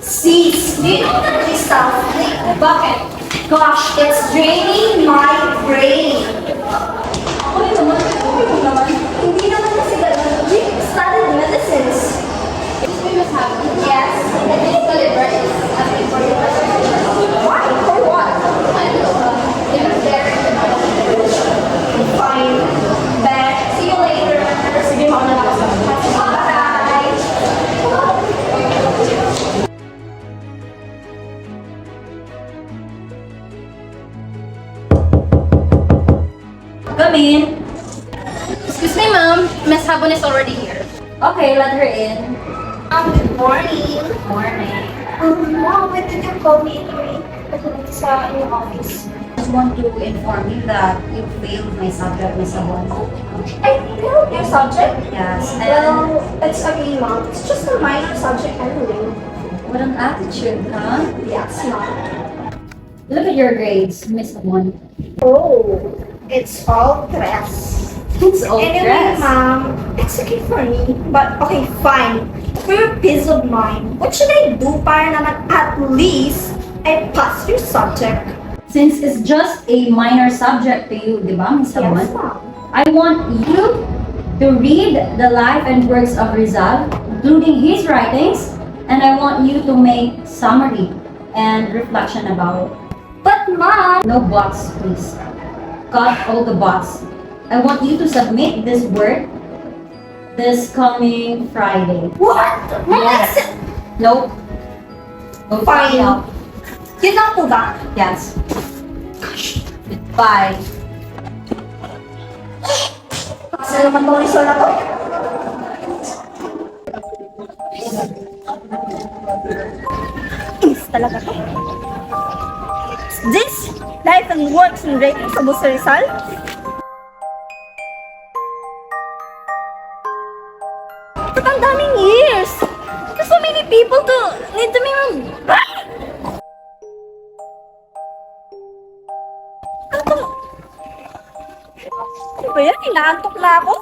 Sis, do you know that this stuff, the bucket, gosh, it's draining my brain. Ako naman, ako naman. Hindi naman kasi ganun. We studied medicines. Yes. Why? For what? Fine. Bet. See you later. Sige, mauna na ako sa Come in. Excuse me, ma'am. Miss Habon is already here. Okay, let her in. Um, good morning. Morning. Um, mom, when did you call me anyway? Pagdating sa inyong office. Just want to inform you that you failed my subject, Miss Abon. I failed your subject? Yes, and Well, it's okay, mom. It's just a minor subject anyway. what an attitude, huh? Yes, mom. Look at your grades, Miss Abon. Oh, it's all dress. It's all anyway, dress. mom, it's okay for me. But, okay, fine. For your peace of mind, what should I do para naman at least I pass your subject? Since it's just a minor subject to you, di ba? Yes, mom. I want you to read the life and works of Rizal, including his writings, and I want you to make summary and reflection about it. But, mom, No bots, please. Cut all the bots. I want you to submit this work this coming Friday. what? Yes. listen. Nope. No Fine. final. Yun lang po ba? Yes. Bye. Kasi naman tong resort na to. Is talaga to. This life and works rating sa Busa Rizal? Ba't ang daming years? There's so many people to need to be to? Ano ba yan? Inaantok na ako.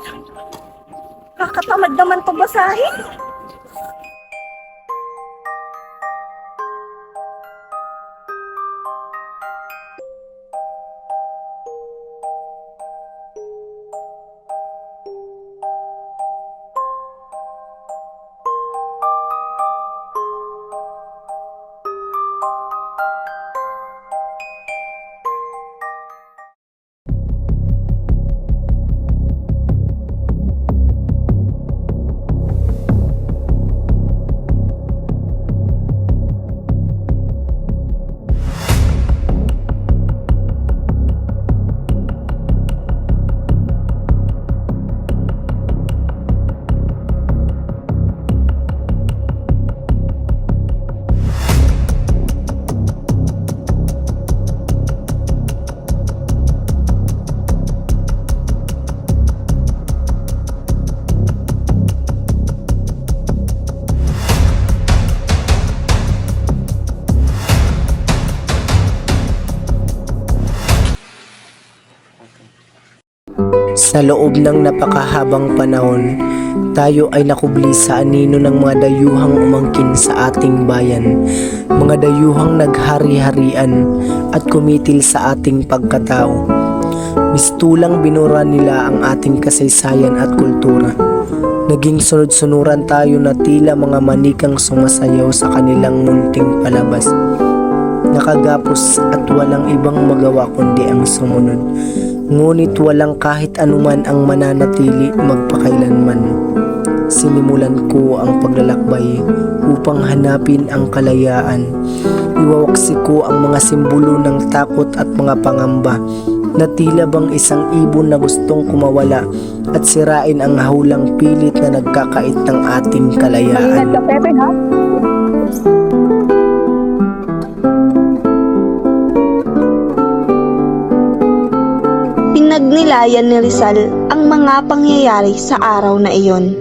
Kakatamad naman to basahin. Sa loob ng napakahabang panahon, tayo ay nakubli sa anino ng mga dayuhang umangkin sa ating bayan, mga dayuhang naghari-harian at kumitil sa ating pagkatao. Mistulang binura nila ang ating kasaysayan at kultura. Naging sunod-sunuran tayo na tila mga manikang sumasayaw sa kanilang munting palabas. Nakagapos at walang ibang magawa kundi ang sumunod. Ngunit walang kahit anuman ang mananatili magpakailanman. Sinimulan ko ang paglalakbay upang hanapin ang kalayaan. Iwawaksi ko ang mga simbolo ng takot at mga pangamba na tila bang isang ibon na gustong kumawala at sirain ang hawlang pilit na nagkakait ng ating kalayaan. Pinagnilayan ni Rizal ang mga pangyayari sa araw na iyon.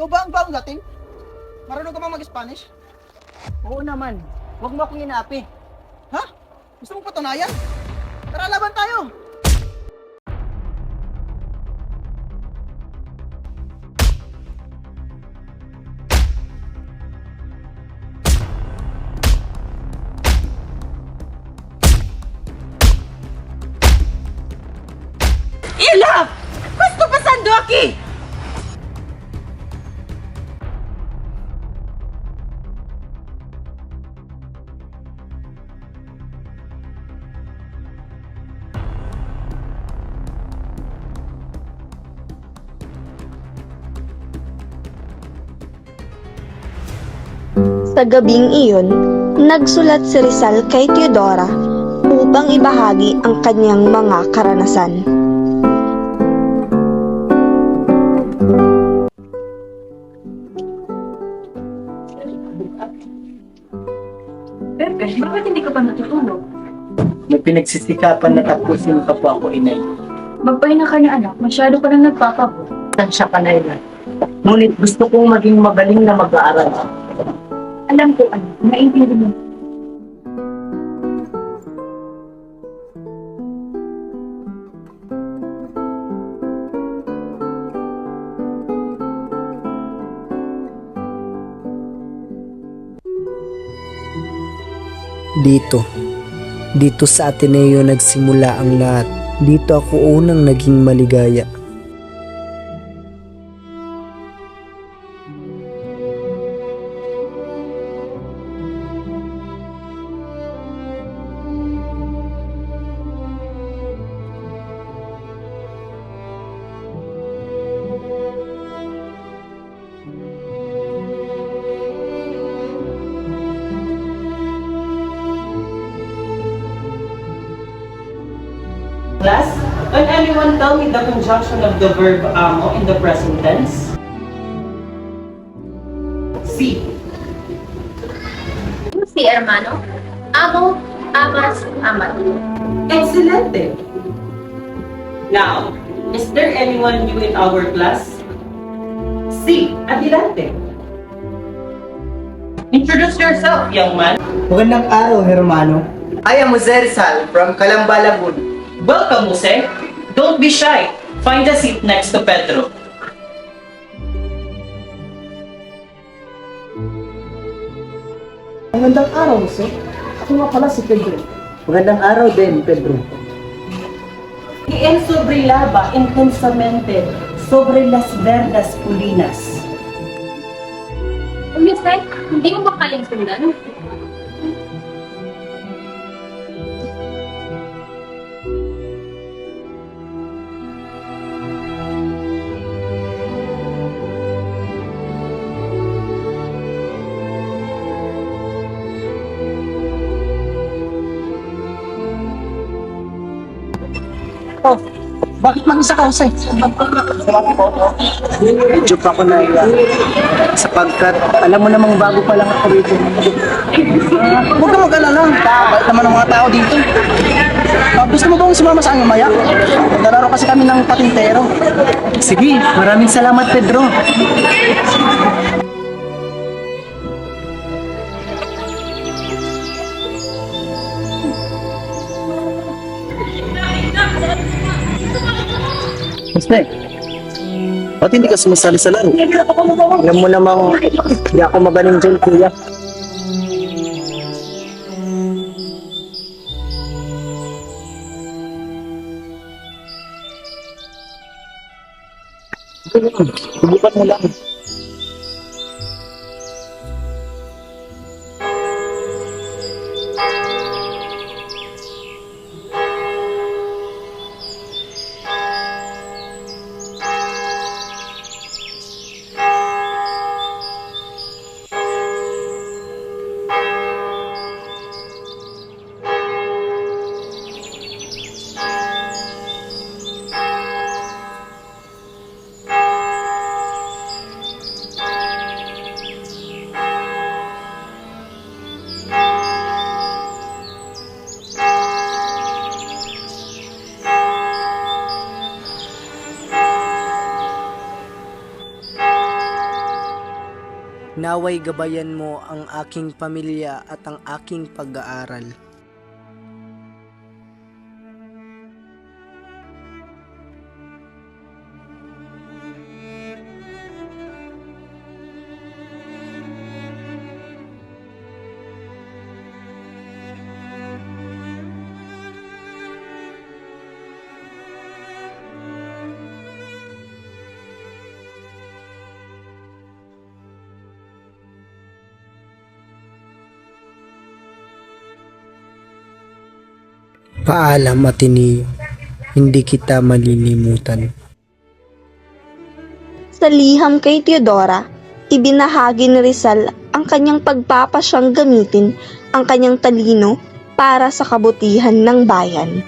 Ikaw ba ang bagong dating? Marunong ka ba mag-Spanish? Oo naman. Huwag mo akong inaapi. Ha? Gusto mong patunayan? Tara, laban tayo! Ila! Gusto pasando aki! Sa gabing iyon, nagsulat si Rizal kay Teodora upang ibahagi ang kanyang mga karanasan. Pinagsisikapan na tapusin ka po ako, inay. Magpahinga ka na anak, masyado ka nang nagpapabo. Tansya ka na, inay. Ngunit gusto kong maging magaling na mag-aaral. Alam ko anak, naintindi mo. Dito. Dito sa Ateneo nagsimula ang lahat. Dito ako unang naging maligaya. Anyone tell me the conjunction of the verb amo in the present tense? C. Si hermano, amo, amas, amat. Excelente. Now, is there anyone new in our class? C. Adelante. Introduce yourself, young man. Magandang araw, hermano. I am Jose Rizal from Calamba, Lagun. Welcome, Jose. Don't be shy. Find a seat next to Pedro. Magandang araw, Jose. Ako nga pala si Pedro. Magandang araw din, Pedro. Y en sobre lava intensamente sobre las verdas pulinas. Umisay, hindi mo ba kayang sundan? Bakit mag-isa ka, Jose? Medyo pa ako na sapagkat alam mo namang bago pa lang ako rito. Ah, Huwag ka mag-alala. Bait naman ang mga tao dito. Ah, gusto mo bang sumama sa aming maya? Naglalaro kasi kami ng patintero. Sige, maraming salamat Pedro. Jose, ba't hindi ka sumasali sa laro? Alam mo namang hindi ako magaling dyan, kuya. Subukan mo lang. Naway gabayan mo ang aking pamilya at ang aking pag-aaral. Paalam Ateneo, hindi kita malilimutan. Sa liham kay Teodora, ibinahagi ni Rizal ang kanyang pagpapasyang gamitin ang kanyang talino para sa kabutihan ng bayan.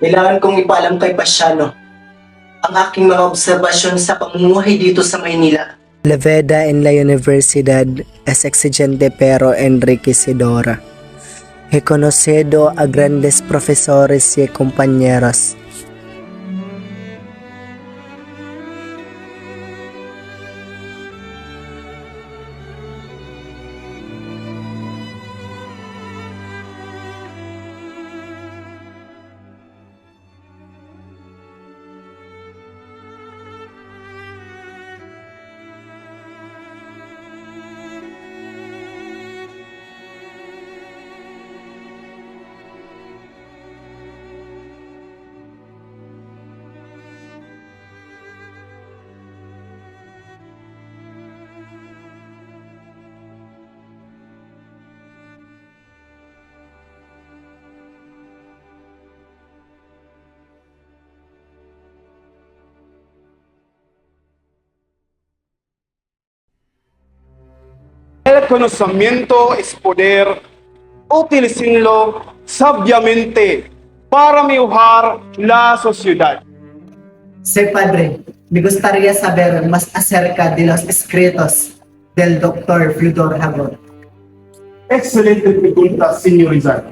Kailangan kong ipaalam kay Pasyano ang aking mga obserbasyon sa pamumuhay dito sa Maynila. La Veda en la Universidad es exigente pero enriquecedora. He conocido a grandes profesores y compañeros. El conocimiento es poder. Utilícenlo sabiamente para mejorar la sociedad. Sí, padre. Me gustaría saber más acerca de los escritos del doctor Fyodor Hagor. Excelente pregunta, señor Isaac.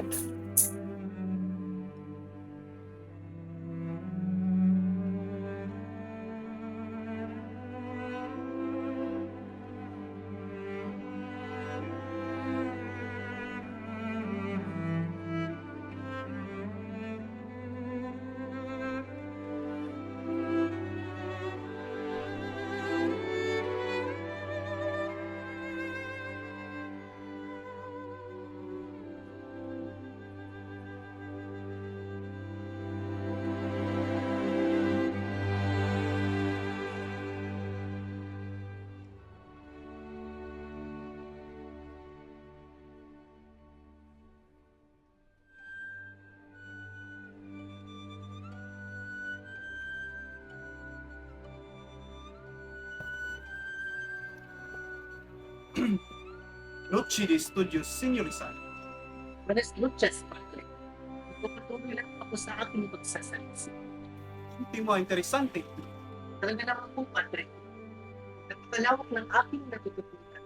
Noche de estudios, señor Isaac. Buenas noches, padre. Pagpapatuloy lang ako sa aking pagsasalisi. Tema interesante. Talaga naman po, padre. Napapalawak ng aking natututunan.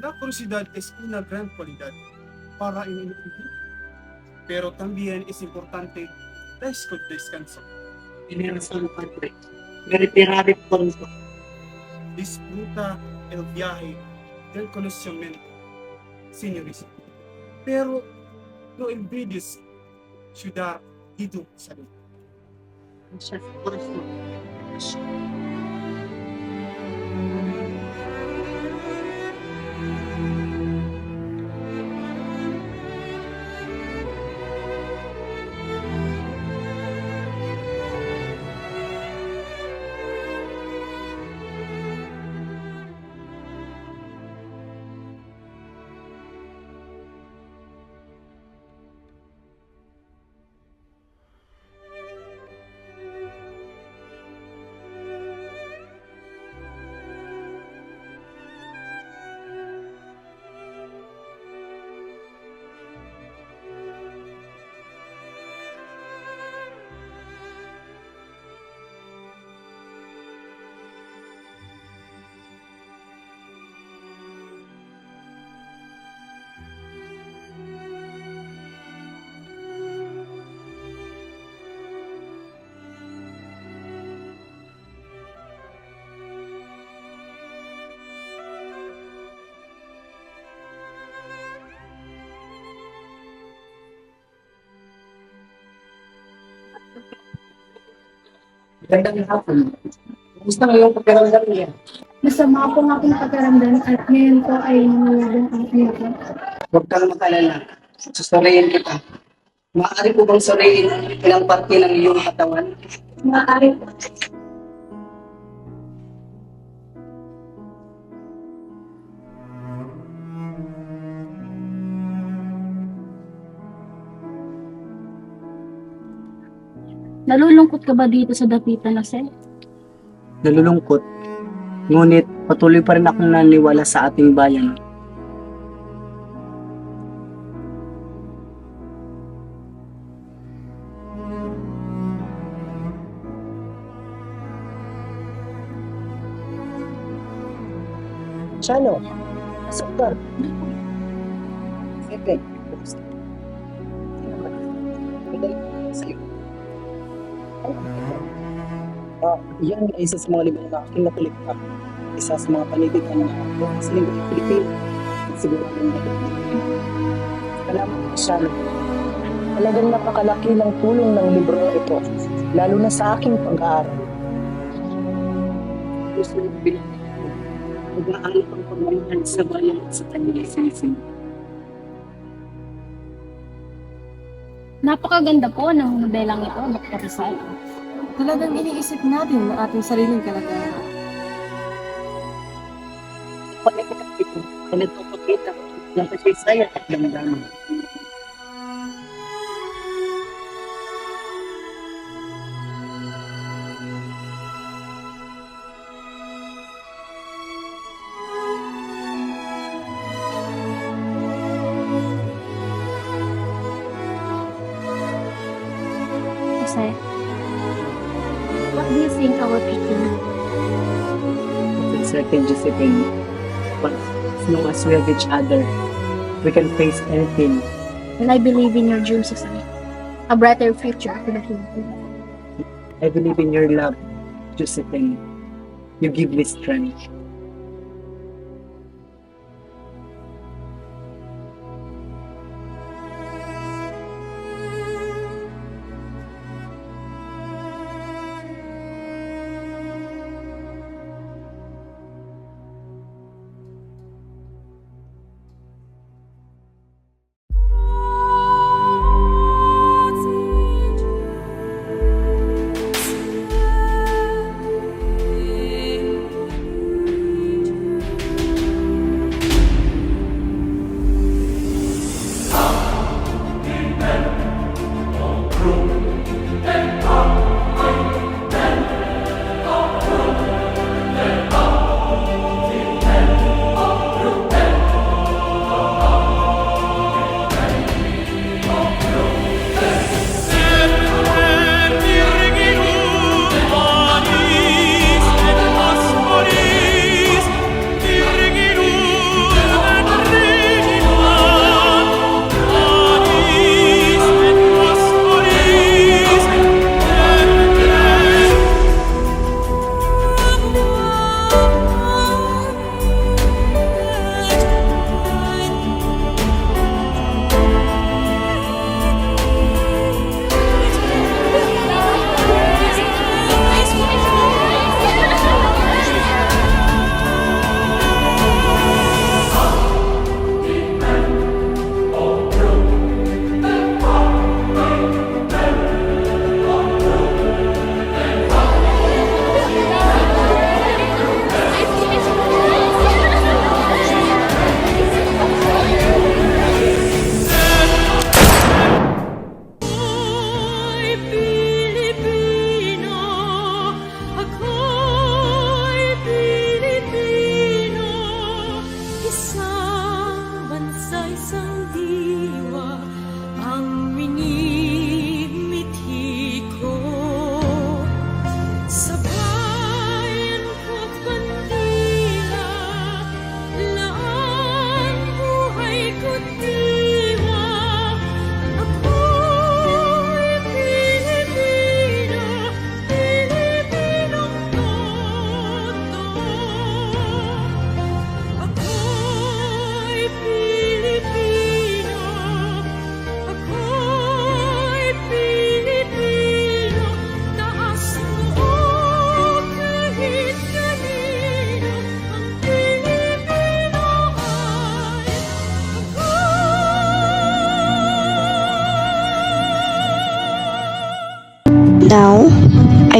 La curiosidad es una gran cualidad para individuo, pero también es importante la descanso. Tiene razón, padre. Retirare pronto. Disfruta el viaje del conocimiento, señores. Pero no olvides ciudad y tu salud. Muchas gracias. Gandang hapon. Kumusta ngayong pagkaramdam niya? Masama po ang aking pagkaramdam at ngayon po ay nangyayang ang ko. Huwag kang makalala. Susuriin kita. Maaari po bang suriin ilang parte ng iyong katawan? Maaari po. Nalulungkot ka ba dito sa dapitan na Sen? Nalulungkot. Ngunit patuloy pa rin akong naniwala sa ating bayan. Chano, pasok ka. Sige. Madali sa'yo. Ah, yan ay isa sa mga libro na aking nakulikta. Isa sa mga panitikan na ako sa linggo ng Pilipino. Siguro ang nakulikta. Salamat siya. Talagang napakalaki ng tulong ng libro ito, lalo na sa aking pag-aaral. Gusto ng Pilipino, mag-aaral ang pagmamahan sa bayan at sa kanyang sinising. Napakaganda po ng nobelang ito, Dr. Rizal. Talagang iniisip natin ang ating sariling kalagayan. Pagkakita ito, ay nagpapakita ng kasaysayan at damdamin. Josephine. But as long as we have each other, we can face anything. And I believe in your dreams, Susan. A brighter future for the Philippines. I believe in your love, Josephine. You give me strength.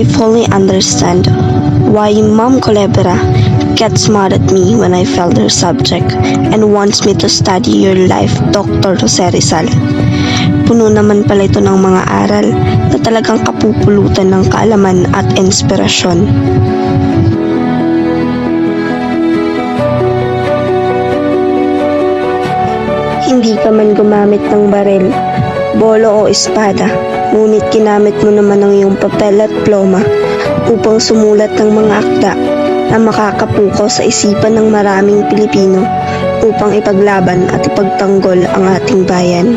I fully understand why Ma'am Culebra gets mad at me when I failed her subject and wants me to study your life, Dr. Jose Rizal. Puno naman pala ito ng mga aral na talagang kapupulutan ng kaalaman at inspirasyon. Hindi ka man gumamit ng barel, bolo o espada, ngunit ginamit mo naman ang iyong papel at ploma upang sumulat ng mga akda na makakapukaw sa isipan ng maraming Pilipino upang ipaglaban at ipagtanggol ang ating bayan.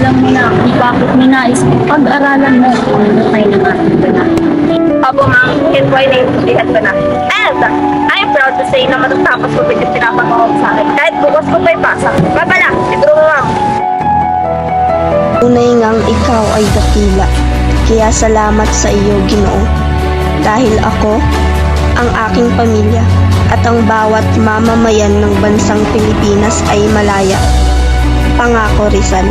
Alam mo na bakit ninais pag-aralan mo ang buhay ng ating banat. Opo, ma'am. Yan po ay naiintindihan ko na. And, I'm proud to say na matatapos ko yung pinapagawa ko sa akin. Kahit bukas ko pa'y pasa. Babala, siguro mo, ma'am. Tunay ngang ikaw ay dakila, kaya salamat sa iyo, Ginoo. Dahil ako, ang aking pamilya, at ang bawat mamamayan ng bansang Pilipinas ay malaya. Pangako, Rizal,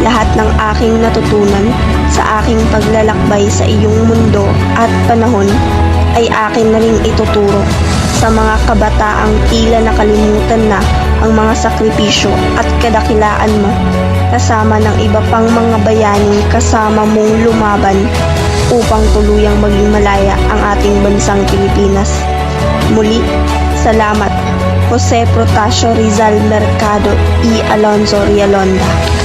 lahat ng aking natutunan sa aking paglalakbay sa iyong mundo at panahon ay akin na rin ituturo sa mga kabataang tila nakalimutan na ang mga sakripisyo at kadakilaan mo kasama ng iba pang mga bayaning kasama mong lumaban upang tuluyang maging malaya ang ating bansang Pilipinas. Muli, salamat. Jose Protasio Rizal Mercado E. Alonzo Rialonda